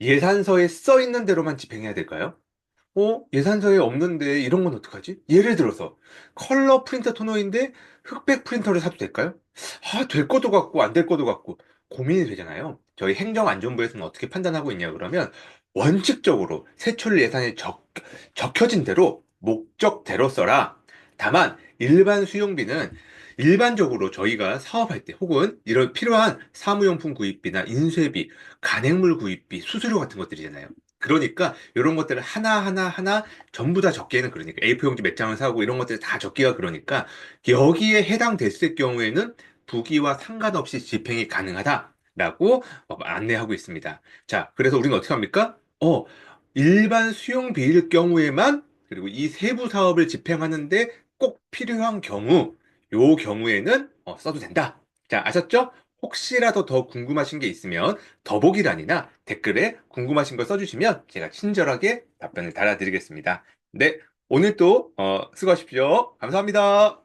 예산서에 써 있는 대로만 집행해야 될까요? 어? 예산서에 없는데 이런 건 어떡하지? 예를 들어서 컬러 프린터 토너인데 흑백 프린터를 사도 될까요? 아, 될 것도 같고 안 될 것도 같고 고민이 되잖아요. 저희 행정안전부에서는 어떻게 판단하고 있냐 그러면 원칙적으로 세출 예산에 적, 적혀진 대로 목적대로 써라. 다만 일반 수용비는 일반적으로 저희가 사업할 때 혹은 이런 필요한 사무용품 구입비나 인쇄비, 간행물 구입비, 수수료 같은 것들이잖아요. 그러니까 이런 것들을 하나하나 하나 전부 다 적기에는 그러니까 A4 용지 몇 장을 사고 이런 것들 다 적기가 그러니까 여기에 해당됐을 경우에는 부기와 상관없이 집행이 가능하다라고 어, 안내하고 있습니다. 자, 그래서 우리는 어떻게 합니까? 어, 일반 수용비일 경우에만 그리고 이 세부 사업을 집행하는데 꼭 필요한 경우 요 경우에는 어, 써도 된다. 자, 아셨죠? 혹시라도 더 궁금하신 게 있으면 더보기란이나 댓글에 궁금하신 거 써주시면 제가 친절하게 답변을 달아드리겠습니다. 네, 오늘 또 어, 수고하십시오. 감사합니다.